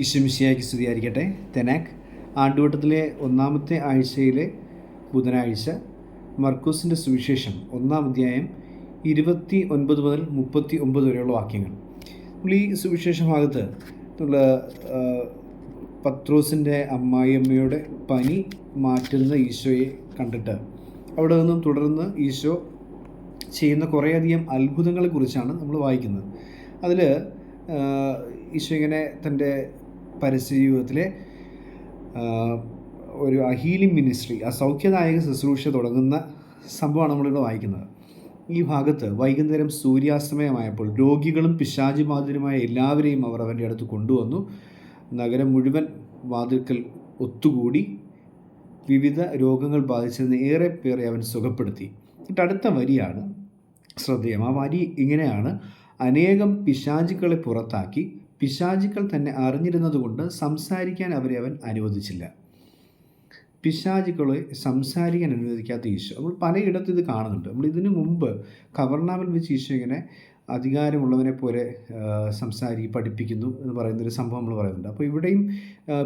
ഈശ്വമിശിയാക്കി സ്തുതിയായിരിക്കട്ടെ. തെനാക്ക് ആണ്ടുവട്ടത്തിലെ ഒന്നാമത്തെ ആഴ്ചയിലെ ബുധനാഴ്ച മർക്കൂസിന്റെ സുവിശേഷം ഒന്നാം അധ്യായം ഇരുപത്തി ഒൻപത് മുതൽ മുപ്പത്തി ഒമ്പത് വരെയുള്ള വാക്യങ്ങൾ. നമ്മൾ ഈ സുവിശേഷ ഭാഗത്ത് നമ്മൾ പത്രോസിന്റെ അമ്മായിയമ്മയുടെ പനി മാറ്റുന്ന ഈശോയെ കണ്ടിട്ട് അവിടെ നിന്നും തുടർന്ന് ഈശോ ചെയ്യുന്ന കുറേയധികം അത്ഭുതങ്ങളെക്കുറിച്ചാണ് നമ്മൾ വായിക്കുന്നത്. അതിൽ ഈശോ ഇങ്ങനെ തന്റെ പരസ്യ ജീവിതത്തിലെ ഒരു ഹീലിംഗ് മിനിസ്ട്രി ആ സൗഖ്യദായക ശുശ്രൂഷ തുടങ്ങുന്ന സംഭവമാണ് നമ്മളിവിടെ വായിക്കുന്നത്. ഈ ഭാഗത്ത് വൈകുന്നേരം സൂര്യാസ്തമയമായപ്പോൾ രോഗികളും പിശാചി ബാധിതരുമായ എല്ലാവരെയും അവർ അവന്റെ അടുത്ത് കൊണ്ടുവന്നു. നഗരം മുഴുവൻ വാതിൽക്കൽ ഒത്തുകൂടി വിവിധ രോഗങ്ങൾ ബാധിച്ചതിന് ഏറെ പേരെ അവൻ സുഖപ്പെടുത്തി. എന്നിട്ട് അടുത്ത വരിയാണ് ശ്രദ്ധേയം. ആ വരി ഇങ്ങനെയാണ്. അനേകം പിശാചുക്കളെ പുറത്താക്കി പിശാചുക്കൾ തന്നെ അറിഞ്ഞിരുന്നതുകൊണ്ട് സംസാരിക്കാൻ അവരെ അവൻ അനുവദിച്ചില്ല. പിശാചുക്കളെ സംസാരിക്കാൻ അനുവദിക്കാത്ത ഈശോ. നമ്മൾ പലയിടത്ത് ഇത് കാണുന്നുണ്ട്. നമ്മൾ ഇതിനു മുമ്പ് കവർണാമിൽ വെച്ച് ഈശോ ഇങ്ങനെ അധികാരമുള്ളവനെ പോലെ സംസാരി പഠിപ്പിക്കുന്നു എന്ന് പറയുന്നൊരു സംഭവം നമ്മൾ പറയുന്നുണ്ട്. അപ്പോൾ ഇവിടെയും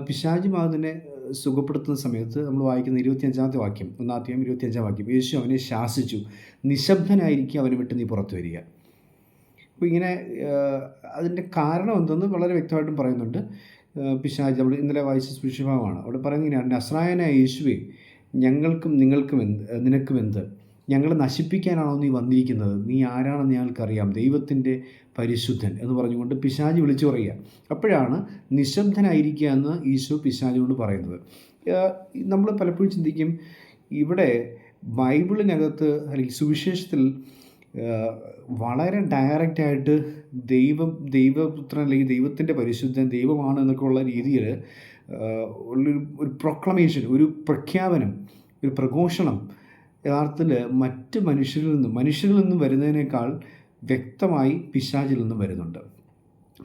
പിശാജി മാതിനെ സുഖപ്പെടുത്തുന്ന സമയത്ത് നമ്മൾ വായിക്കുന്ന ഇരുപത്തിയഞ്ചാമത്തെ വാക്യം ഒന്നാമത്തെയും ഇരുപത്തിയഞ്ചാം വാക്യം. യേശു അവനെ ശാസിച്ചു. നിശബ്ദനായിരിക്കും അവനെ വിട്ട് നീ പുറത്തു വരിക. അപ്പോൾ ഇങ്ങനെ അതിന്റെ കാരണം എന്തെന്ന് വളരെ വ്യക്തമായിട്ടും പറയുന്നുണ്ട്. പിശാജ് നമ്മൾ ഇന്നലെ വായിച്ച സുഷിഭാവമാണ് അവിടെ പറയുന്നത് ഇങ്ങനെയാണ് നസ്രായനായ യേശുവെ ഞങ്ങൾക്കും നിങ്ങൾക്കും എന്ത് നിനക്കും എന്ത്? ഞങ്ങളെ നശിപ്പിക്കാനാണോ നീ വന്നിരിക്കുന്നത്? നീ ആരാണെന്ന് ഞങ്ങൾക്കറിയാം. ദൈവത്തിന്റെ പരിശുദ്ധൻ എന്ന് പറഞ്ഞുകൊണ്ട് പിശാജ് വിളിച്ചു പറയുക. അപ്പോഴാണ് നിശബ്ദനായിരിക്കുക എന്ന് ഈശോ പിശാജിനോട് പറയുന്നത്. നമ്മൾ പലപ്പോഴും ചിന്തിക്കും ഇവിടെ ബൈബിളിനകത്ത് അല്ലെങ്കിൽ സുവിശേഷത്തിൽ വളരെ ഡയറക്റ്റായിട്ട് ദൈവം ദൈവപുത്രൻ അല്ലെങ്കിൽ ദൈവത്തിന്റെ പരിശുദ്ധൻ ദൈവമാണ് എന്നൊക്കെ ഉള്ള രീതിയിൽ ഒരു പ്രൊക്ലമേഷൻ ഒരു പ്രഖ്യാപനം ഒരു പ്രഘോഷണം യഥാർത്ഥത്തിൽ മറ്റ് മനുഷ്യരിൽ നിന്നും മനുഷ്യരിൽ നിന്നും വരുന്നതിനേക്കാൾ വ്യക്തമായി പിശാചിൽ നിന്നും വരുന്നുണ്ട്.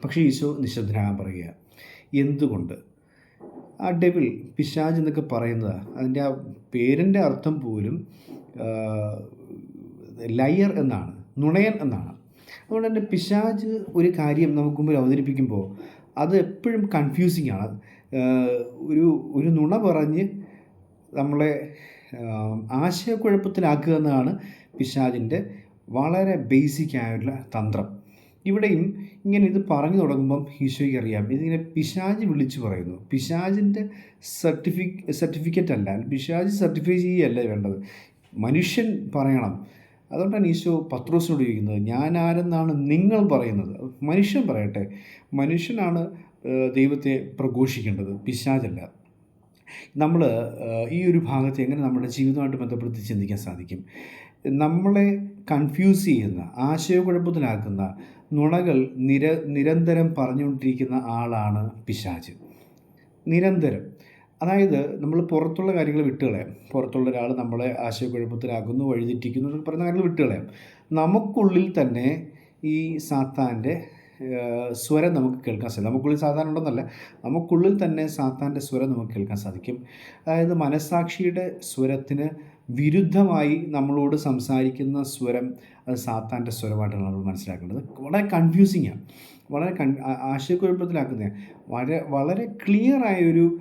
പക്ഷേ ഈശോ നിശബ്ദനാകാൻ പറയുക എന്തുകൊണ്ട്? ആ ഡെവിൽ പിശാജ് എന്നൊക്കെ പറയുന്നത് അതിന്റെ ആ പേരിന്റെ അർത്ഥം പോലും ലയർ എന്നാണ് നുണയൻ എന്നാണ്. അതുകൊണ്ട് തന്നെ പിശാജ് ഒരു കാര്യം നമുക്ക് മുമ്പിൽ അവതരിപ്പിക്കുമ്പോൾ അത് എപ്പോഴും കൺഫ്യൂസിങ് ആണ്. ഒരു ഒരു നുണ പറഞ്ഞ് നമ്മളെ ആശയക്കുഴപ്പത്തിലാക്കുക എന്നതാണ് പിശാജിന്റെ വളരെ ബേസിക് ആയിട്ടുള്ള തന്ത്രം. ഇവിടെയും ഇങ്ങനെ ഇത് പറഞ്ഞു തുടങ്ങുമ്പം ഈശോയ്ക്ക് അറിയാം. ഇതിങ്ങനെ പിശാജ് വിളിച്ചു പറയുന്നു. പിശാജിന്റെ സർട്ടിഫിക്ക സർട്ടിഫിക്കറ്റ് അല്ല പിശാജ് സർട്ടിഫൈ ചെയ്യുകയല്ല വേണ്ടത്. മനുഷ്യൻ പറയണം അതുകൊണ്ടാണ് ഈശോ പത്രോസിനോട് ചോദിക്കുന്നത് ഞാൻ ആരെന്നാണ് നിങ്ങൾ പറയുന്നത്? മനുഷ്യൻ പറയട്ടെ മനുഷ്യനാണ് ദൈവത്തെ പ്രഘോഷിക്കേണ്ടത് പിശാചല്ല. നമ്മൾ ഈ ഒരു ഭാഗത്തെ എങ്ങനെ നമ്മുടെ ജീവിതമായിട്ട് ബന്ധപ്പെടുത്തി ചിന്തിക്കാൻ സാധിക്കും? നമ്മളെ കൺഫ്യൂസ് ചെയ്യുന്ന ആശയക്കുഴപ്പത്തിലാക്കുന്ന നുണകൾ നിര നിരന്തരം പറഞ്ഞുകൊണ്ടിരിക്കുന്ന ആളാണ് പിശാച്. നിരന്തരം. അതായത് നമ്മൾ പുറത്തുള്ള കാര്യങ്ങൾ വിട്ടുകളയാം പുറത്തുള്ള ഒരാൾ നമ്മളെ ആശയക്കുഴപ്പത്തിലാക്കുന്നു വഴിതെറ്റിക്കുന്നു എന്നൊക്കെ പറയുന്ന കാര്യങ്ങൾ വിട്ടുകളയാം നമുക്കുള്ളിൽ തന്നെ ഈ സാത്താന്റെ സ്വരം നമുക്ക് കേൾക്കാൻ സാധിക്കും. നമുക്കുള്ളിൽ സാധാരണ ഉണ്ടെന്നല്ല നമുക്കുള്ളിൽ തന്നെ സാത്താന്റെ സ്വരം നമുക്ക് കേൾക്കാൻ സാധിക്കും. അതായത് മനസ്സാക്ഷിയുടെ സ്വരത്തിന് വിരുദ്ധമായി നമ്മളോട് സംസാരിക്കുന്ന സ്വരം അത് സാത്താന്റെ സ്വരമായിട്ടാണ് നമ്മൾ മനസ്സിലാക്കേണ്ടത്. വളരെ കൺഫ്യൂസിങ് ആണ്. വളരെ കൺ ആശയക്കുഴപ്പത്തിലാക്കുന്ന വളരെ വളരെ ക്ലിയറായൊരു ഒരു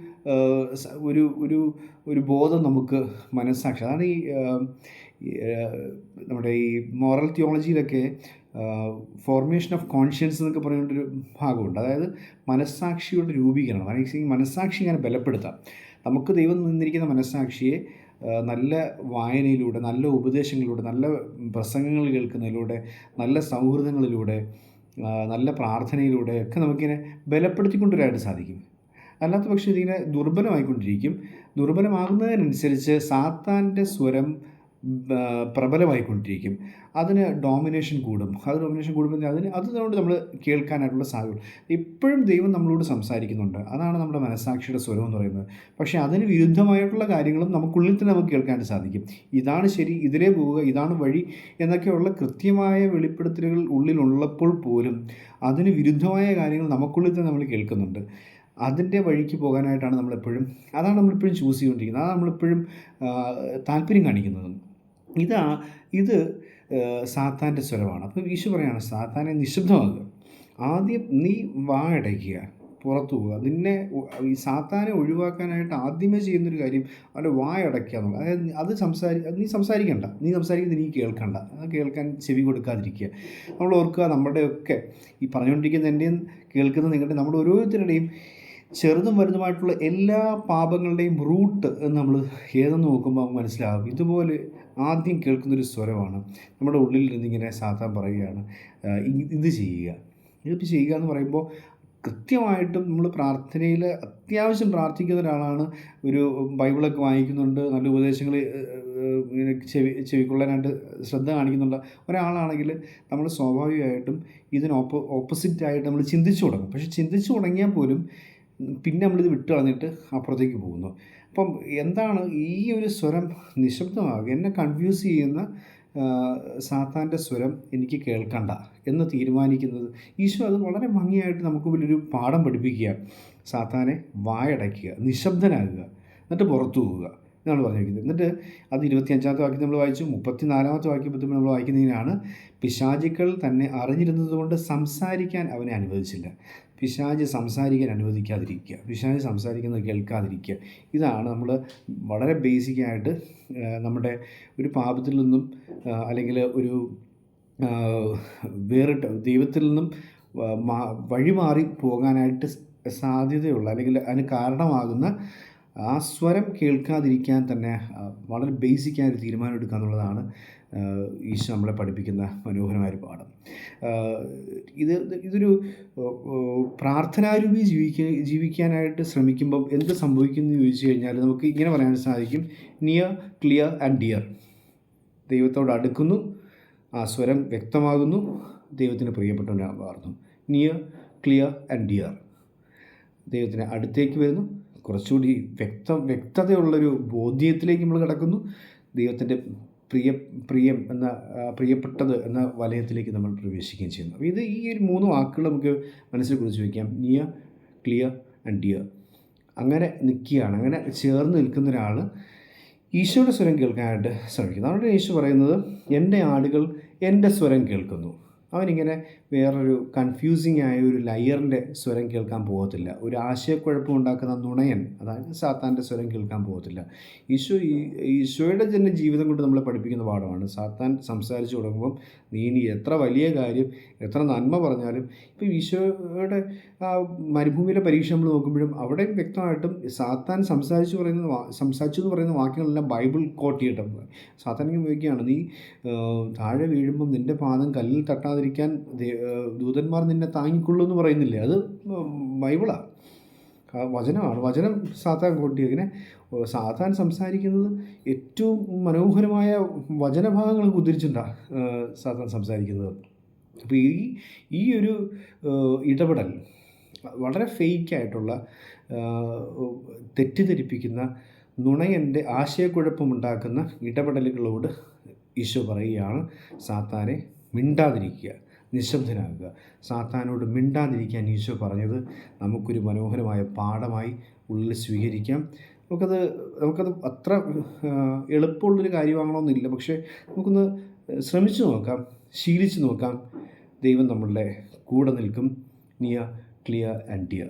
ഒരു ഒരു ഒരു ബോധം നമുക്ക് മനസ്സാക്ഷി അതാണ് ഈ നമ്മുടെ ഈ മോറൽ തിയോളജിയിലൊക്കെ ഫോർമേഷൻ ഓഫ് കോൺഷ്യൻസ് എന്നൊക്കെ പറയുന്നൊരു ഭാഗമുണ്ട്. അതായത് മനസ്സാക്ഷിയുടെ രൂപീകരണം. അല്ലെങ്കിൽ മനസ്സാക്ഷി ഇങ്ങനെ ബലപ്പെടുത്താം. നമുക്ക് ദൈവം നിന്നിരിക്കുന്ന മനസ്സാക്ഷിയെ നല്ല വായനയിലൂടെ നല്ല ഉപദേശങ്ങളിലൂടെ നല്ല പ്രസംഗങ്ങൾ കേൾക്കുന്നതിലൂടെ നല്ല സൗഹൃദങ്ങളിലൂടെ നല്ല പ്രാർത്ഥനയിലൂടെ ഒക്കെ നമുക്കിങ്ങനെ ബലപ്പെടുത്തിക്കൊണ്ടുവരാനായിട്ട് സാധിക്കും. അല്ലാത്ത പക്ഷേ ഇതിങ്ങനെ ദുർബലമായിക്കൊണ്ടിരിക്കും. ദുർബലമാകുന്നതിനനുസരിച്ച് സാത്താന്റെ സ്വരം പ്രബലമായിക്കൊണ്ടിരിക്കും. അതിന് ഡോമിനേഷൻ കൂടും. അത് ഡോമിനേഷൻ കൂടുമ്പോൾ അതിന് അതുകൊണ്ട് നമ്മൾ കേൾക്കാനായിട്ടുള്ള സാധ്യത ഇപ്പോഴും ദൈവം നമ്മളോട് സംസാരിക്കുന്നുണ്ട്. അതാണ് നമ്മുടെ മനസ്സാക്ഷിയുടെ സ്വരം എന്ന് പറയുന്നത്. പക്ഷേ അതിന് വിരുദ്ധമായിട്ടുള്ള കാര്യങ്ങളും നമുക്കുള്ളിൽ തന്നെ നമുക്ക് കേൾക്കാൻ സാധിക്കും. ഇതാണ് ശരി ഇതിലേ പോവുക ഇതാണ് വഴി എന്നൊക്കെയുള്ള കൃത്യമായ വെളിപ്പെടുത്തലുകൾ ഉള്ളിലുള്ളപ്പോൾ പോലും അതിന് വിരുദ്ധമായ കാര്യങ്ങൾ നമുക്കുള്ളിൽ തന്നെ നമ്മൾ കേൾക്കുന്നുണ്ട്. അതിന്റെ വഴിക്ക് പോകാനായിട്ടാണ് നമ്മളെപ്പോഴും അതാണ് നമ്മളിപ്പോഴും ചൂസ് ചെയ്തുകൊണ്ടിരിക്കുന്നത്. അതാണ് നമ്മളെപ്പോഴും താല്പര്യം കാണിക്കുന്നത്. ഇതാ ഇത് സാത്താന്റെ സ്വരമാണ്. അപ്പോൾ ഈശോ പറയാണ് സാത്താനെ നിശബ്ദമാകുക ആദ്യം നീ വാ അടയ്ക്കുക പുറത്തു പോവുക. നിന്നെ ഈ സാത്താനെ ഒഴിവാക്കാനായിട്ട് ആദ്യമേ ചെയ്യുന്നൊരു കാര്യം അവന്റെ വായടയ്ക്കുക എന്നുള്ളത്. അതായത് അത് സംസാരി നീ സംസാരിക്കണ്ട. നീ സംസാരിക്കുന്നത് നീ കേൾക്കണ്ട. അത് കേൾക്കാൻ ചെവി കൊടുക്കാതിരിക്കുക. നമ്മൾ ഓർക്കുക നമ്മുടെയൊക്കെ ഈ പറഞ്ഞുകൊണ്ടിരിക്കുന്ന എന്റെയും കേൾക്കുന്ന നിങ്ങളുടെ നമ്മുടെ ഓരോരുത്തരുടെയും ചെറുതും വലുതുമായിട്ടുള്ള എല്ലാ പാപങ്ങളുടെയും റൂട്ട് എന്ന് നമ്മൾ ഏതെന്ന് നോക്കുമ്പോൾ നമുക്ക് മനസ്സിലാകും. ഇതുപോലെ ആദ്യം കേൾക്കുന്നൊരു സ്വരമാണ്. നമ്മുടെ ഉള്ളിൽ നിന്നിങ്ങനെ സാത്താൻ പറയുകയാണ് ഇത് ചെയ്യുക. ഇതിപ്പോൾ ചെയ്യുക എന്ന് പറയുമ്പോൾ കൃത്യമായിട്ടും നമ്മൾ പ്രാർത്ഥനയിൽ അത്യാവശ്യം പ്രാർത്ഥിക്കുന്ന ഒരാളാണ്. ഒരു ബൈബിളൊക്കെ വായിക്കുന്നുണ്ട് നല്ല ഉപദേശങ്ങൾ ഇങ്ങനെ ചെവി ചെവിക്കൊള്ളാനായിട്ട് ശ്രദ്ധ കാണിക്കുന്നുള്ള ഒരാളാണെങ്കിൽ നമ്മൾ സ്വാഭാവികമായിട്ടും ഇതിന് ഓപ്പോ ഓപ്പോസിറ്റായിട്ട് നമ്മൾ ചിന്തിച്ചു തുടങ്ങും. പക്ഷെ ചിന്തിച്ചു തുടങ്ങിയാൽ പോലും പിന്നെ നമ്മളിത് വിട്ട് കളഞ്ഞിട്ട് അപ്പുറത്തേക്ക് പോകുന്നു. അപ്പം എന്താണ് ഈ ഒരു സ്വരം നിശബ്ദമാകുക? എന്നെ കൺഫ്യൂസ് ചെയ്യുന്ന സാത്താന്റെ സ്വരം എനിക്ക് കേൾക്കണ്ട എന്ന് തീരുമാനിക്കുന്നത്. ഈശോ അത് വളരെ ഭംഗിയായിട്ട് നമുക്ക് വലിയൊരു പാഠം പഠിപ്പിക്കുക. സാത്താനെ വായടയ്ക്കുക നിശബ്ദനാകുക എന്നിട്ട് പുറത്തു പോവുക എന്നാണ് പറഞ്ഞിരിക്കുന്നത്. എന്നിട്ട് അത് ഇരുപത്തിയഞ്ചാമത്തെ വാക്യം നമ്മൾ വായിച്ചു മുപ്പത്തിനാലാമത്തെ വാക്യത്തിൽ നമ്മൾ വായിക്കുന്നതിനാണ് പിശാചിക്കൾ തന്നെ അറിഞ്ഞിരുന്നതുകൊണ്ട് സംസാരിക്കാൻ അവനെ അനുവദിച്ചില്ല. പിശാജ് സംസാരിക്കാൻ അനുവദിക്കാതിരിക്കുക പിശാജ് സംസാരിക്കുന്നത് കേൾക്കാതിരിക്കുക. ഇതാണ് നമ്മൾ വളരെ ബേസിക്കായിട്ട് നമ്മുടെ ഒരു പാപത്തിൽ നിന്നും അല്ലെങ്കിൽ ഒരു വേറിട്ട് ദൈവത്തിൽ നിന്നും വഴി മാറി വഴിമാറി പോകാനായിട്ട് സാധ്യതയുള്ള അല്ലെങ്കിൽ അതിന് കാരണമാകുന്ന ആ സ്വരം കേൾക്കാതിരിക്കാൻ തന്നെ വളരെ ബേസിക്കായ ഒരു തീരുമാനം എടുക്കുക എന്നുള്ളതാണ് ഈശോ നമ്മളെ പഠിപ്പിക്കുന്ന മനോഹരമായൊരു പാഠം. ഇത് ഇതൊരു പ്രാർത്ഥനാരൂപി ജീവിക്ക ജീവിക്കാനായിട്ട് ശ്രമിക്കുമ്പം എന്ത് സംഭവിക്കുന്നു ചോദിച്ചു കഴിഞ്ഞാൽ നമുക്ക് ഇങ്ങനെ പറയാൻ സാധിക്കും. നിയർ ക്ലിയർ ആൻഡ് ഡിയർ ദൈവത്തോട് അടുക്കുന്നു ആ സ്വരം വ്യക്തമാകുന്നു ദൈവത്തിന് പ്രിയപ്പെട്ടവനാകുന്നു നിയർ ക്ലിയർ ആൻഡ് ഡിയർ ദൈവത്തിന് അടുത്തേക്ക് വരുന്നു കുറച്ചുകൂടി വ്യക്ത വ്യക്തതയുള്ളൊരു ബോധ്യത്തിലേക്ക് നമ്മൾ കിടക്കുന്നു. ദൈവത്തിന്റെ പ്രിയ പ്രിയം എന്ന പ്രിയപ്പെട്ടത് എന്ന വലയത്തിലേക്ക് നമ്മൾ പ്രവേശിക്കുകയും ചെയ്യുന്നു. അപ്പോൾ ഇത് ഈ ഒരു മൂന്ന് വാക്കുകൾ നമുക്ക് മനസ്സിൽ കുറിച്ച് വയ്ക്കാം. Near clear and dear. അങ്ങനെ നിൽക്കുകയാണ്. അങ്ങനെ ചേർന്ന് നിൽക്കുന്ന ഒരാൾ ഈശോയുടെ സ്വരം കേൾക്കാനായിട്ട് ശ്രമിക്കുന്നു. അവിടെ ഈശോ പറയുന്നത് എന്റെ ആടുകൾ എന്റെ സ്വരം കേൾക്കുന്നു. അവനിങ്ങനെ വേറൊരു കൺഫ്യൂസിങ് ആയ ഒരു ലയറിന്റെ സ്വരം കേൾക്കാൻ പോകത്തില്ല. ഒരു ആശയക്കുഴപ്പം ഉണ്ടാക്കുന്ന നുണയൻ അതായത് സാത്താന്റെ സ്വരം കേൾക്കാൻ പോകത്തില്ല. ഈശോ ഈശോയുടെ തന്നെ ജീവിതം കൊണ്ട് നമ്മളെ പഠിപ്പിക്കുന്ന പാഠമാണ്. സാത്താൻ സംസാരിച്ചു തുടങ്ങുമ്പം നീ ഇനി എത്ര വലിയ കാര്യം എത്ര നന്മ പറഞ്ഞാലും ഇപ്പോൾ ഈശോയുടെ മരുഭൂമിയിലെ പരീക്ഷ നമ്മൾ നോക്കുമ്പോഴും അവിടെ വ്യക്തമായിട്ടും സാത്താൻ സംസാരിച്ചു പറയുന്ന സംസാരിച്ചു എന്ന് പറയുന്ന വാക്യങ്ങളെല്ലാം ബൈബിൾ കോട്ട് ചെയ്തിട്ടുണ്ട്. സാത്താൻ ഉപയോഗിക്കുകയാണ്. നീ താഴെ വീഴുമ്പം നിന്റെ പാദം കല്ലിൽ തട്ടാതിരിക്കാൻ ആ, ദൂതന്മാർ നിന്നെ താങ്ങിക്കൊള്ളൂ എന്ന് പറയുന്നില്ലേ? അത് ബൈബിളാണ് വചനമാണ്. വചനം സാത്താൻ കൂട്ടി അങ്ങനെ സാത്താൻ സംസാരിക്കുന്നത് ഏറ്റവും മനോഹരമായ വചനഭാഗങ്ങൾ ഉദ്ധരിച്ചിട്ടാണ് സാത്താൻ സംസാരിക്കുന്നത്. അപ്പോൾ ഈ ഈ ഒരു ഇടപെടൽ വളരെ ഫേക്കായിട്ടുള്ള തെറ്റിദ്ധരിപ്പിക്കുന്ന നുണയന്റെ ആശയക്കുഴപ്പമുണ്ടാക്കുന്ന ഇടപെടലുകളോട് ഈശോ പറയുകയാണ് സാത്താനെ മിണ്ടാതിരിക്കുക നിശബ്ദനാകുക. സാത്താനോട് മിണ്ടാതിരിക്കാൻ ഈശോ പറഞ്ഞത് നമുക്കൊരു മനോഹരമായ പാഠമായി ഉള്ളിൽ സ്വീകരിക്കാം. നമുക്കത് നമുക്കത് അത്ര എളുപ്പമുള്ളൊരു കാര്യമാകണമെന്നില്ല. പക്ഷേ നമുക്കൊന്ന് ശ്രമിച്ചു നോക്കാം ശീലിച്ചു നോക്കാം. ദൈവം നമ്മളുടെ കൂടെ നിൽക്കും. നിയ ക്ലിയർ ആൻഡ് ഡിയർ